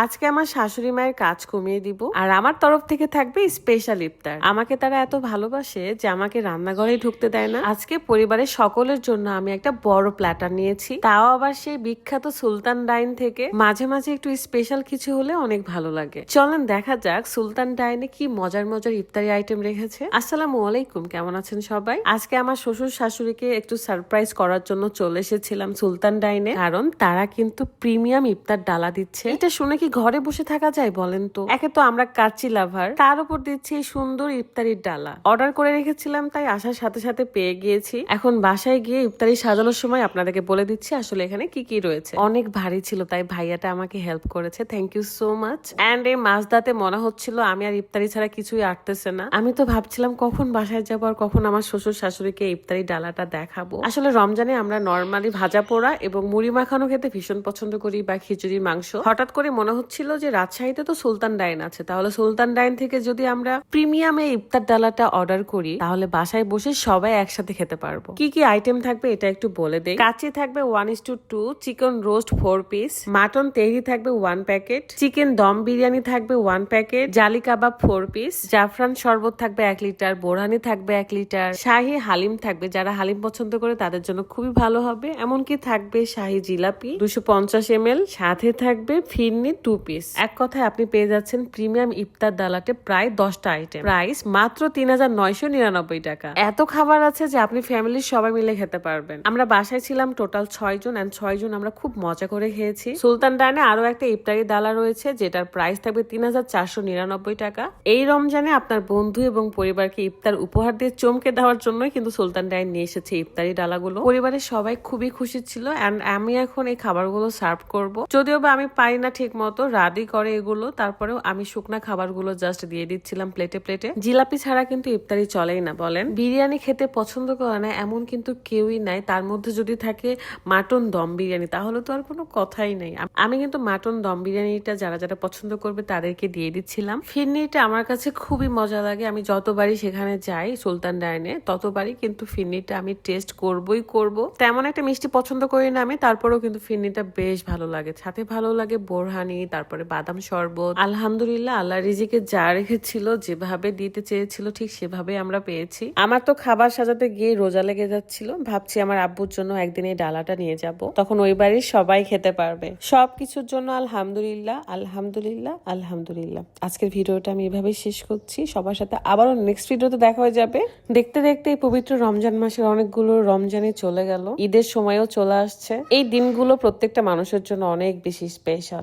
আজকে আমার শাশুড়ি মায়ের কাজ কমিয়ে দিব, আর আমার তরফ থেকে থাকবে স্পেশাল ইফতার। আমাকে তারা এত ভালোবাসে যে আমাকে রান্নাঘরে ঢুকতে দেয় না। আজকে পরিবারের সকলের জন্য আমি একটা বড় প্ল্যাটার নিয়েছি। তাও আবার সেই বিখ্যাত সুলতান ডাইন থেকে। মাঝে মাঝে একটু স্পেশাল কিছু হলে অনেক ভালো লাগে। চলেন দেখা যাক সুলতান ডাইনে কি মজার মজার ইফতারি আইটেম রেখেছে। আসসালামু আলাইকুম, কেমন আছেন সবাই? আজকে আমার শ্বশুর শাশুড়িকে একটু সারপ্রাইজ করার জন্য চলে এসেছিলাম সুলতান ডাইনে, কারণ তারা কিন্তু প্রিমিয়াম ইফতার ডালা দিচ্ছে। এটা শুনে কি ঘরে বসে থাকা যায় বলেন তো? একে তো আমরা কাচ্চি লাভার। তার উপর দিচ্ছি সুন্দর ইফতারির ডালা। অর্ডার করে রেখেছিলাম, তাই আসার সাথে সাথে পেয়ে গিয়েছি। এখন বাসায় গিয়ে ইফতারি সাজানোর সময় আপনাদেরকে বলে দিচ্ছি, আসলে এখানে কি কি রয়েছে। অনেক ভারী ছিল, তাই ভাইয়াটা আমাকে হেল্প করেছে। Thank you so much and এই মাছদাতে মনে হচ্ছিল, আমি আর ইফতারি ছাড়া কিছুই আটতেছে না। আমি তো ভাবছিলাম, কখন বাসায় যাব আর কখন আমার শ্বশুর শাশুড়িকে ইফতারি ডালাটা দেখাবো। আসলে রমজানে আমরা নর্মালি ভাজা পোড়া এবং মুড়ি মাখানো খেতে ভীষণ পছন্দ করি বা খিচুড়ির মাংস। হঠাৎ করে মনে হচ্ছিল যে রাজশাহীতে তো সুলতান ডাইন আছে। তাহলে সুলতান ডাইন থেকে যদি আমরা প্রিমিয়ামে ইফতার ডালাটা অর্ডার করি, তাহলে বাসায় বসে সবাই একসাথে খেতে পারব। কি কি আইটেম থাকবে এটা একটু বলে দেই। কাচি থাকবে one is two two chicken roast four piece mutton tehari থাকবে one packet chicken dum biryani থাকবে ওয়ান প্যাকেট জালি কাবাব ফোর পিস জাফরান শরবত থাকবে এক লিটার বোরহানি থাকবে এক লিটার শাহি হালিম থাকবে। যারা হালিম পছন্দ করে তাদের জন্য খুবই ভালো হবে। এমনকি থাকবে শাহি জিলাপি, দুশো পঞ্চাশ এম এল, সাথে থাকবে ফিরনি টু পিস এক কথায় আপনি পেয়ে যাচ্ছেন প্রিমিয়াম ইফতার দালাটে প্রায় দশটা আইটেম প্রাইস মাত্র তিন হাজার নয়শো নিরানব্বই টাকা। এত খাবার আছে যে আপনি ফ্যামিলির সবাই মিলে খেতে পারবেন। আমরা বাসায় ছিলাম টোটাল ছয় জন অ্যান্ড ছয় জন আমরা খুব মজা করে খেয়েছি। সুলতান ডানে আরও একটা ইফতারি দালা রয়েছে, যেটার প্রাইস থাকবে তিন হাজার চারশো নিরানব্বই টাকা। এই রমজানে আপনার বন্ধু এবং পরিবারকে ইফতার উপহার দিয়ে চমকে দেওয়ার জন্যই কিন্তু সুলতান ডাইন নিয়ে এসেছে ইফতারি ডালাগুলো পরিবারের সবাই খুবই খুশি ছিল অ্যান্ড আমি এখন এই খাবারগুলো সার্ভ করব। যদিও বা আমি পারি না ঠিক মতো রাদি করে এগুলো, তারপরেও আমি শুকনা খাবারগুলো জাস্ট দিয়ে দিচ্ছিলাম প্লেটে প্লেটে জিলাপি ছাড়া কিন্তু ইফতারি চলেই না, বলেন। বিরিয়ানি খেতে পছন্দ করে না, এমন কিন্তু কেউই নাই। তার মধ্যে যদি থাকে মাটন দম বিরিয়ানি, তাহলে তো আর কোনো কথাই নেই। আমি কিন্তু মাটন দম বিরিয়ানিটা যারা যারা পছন্দ করবে, তাদেরকে দিয়ে দিচ্ছিলাম। ফিরনিটা আমার কাছে খুবই মজা লাগে। আমি যতবারই সেখানে যাই, সুলতান ডাইনে, ততবারই কিন্তু ফিরনিটা আমি টেস্ট করবই করব। তেমন একটা মিষ্টি পছন্দ করি না আমি, তারপরেও কিন্তু ফিরনিটা বেশ ভালো লাগে। সাথে ভালো লাগে বোরহানি তারপরে বাদাম শরবত। আলহামদুলিল্লাহ, আল্লাহ রিজিকে যা রেখেছিল, যেভাবে দিতে চেয়েছিল, ঠিক সেভাবে আমরা পেয়েছি। আমার তো খাবার সাজাতে গিয়ে রোজা লেগে যাচ্ছিল। ভাবছি আমার আব্বুর জন্য একদিন এই ডালাটা নিয়ে যাব। তখন ওই বাড়ির সবাই খেতে পারবে। সবকিছুর জন্য আলহামদুলিল্লাহ আলহামদুলিল্লাহ আলহামদুলিল্লাহ। আজকের ভিডিওটা আমি এভাবেই শেষ করছি। সবার সাথে আবারও নেক্সট ভিডিওতে দেখা হয়ে যাবে। দেখতে দেখতে এই পবিত্র রমজান মাসের অনেকগুলো রমজানে চলে গেল। ঈদের সময়ও চলে আসছে। এই দিনগুলো প্রত্যেকটা মানুষের জন্য অনেক বেশি স্পেশাল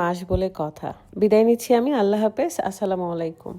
মাস বলে কথা। বিদায় নিচ্ছি আমি আল্লাহ হাফেজ আসসালামু আলাইকুম।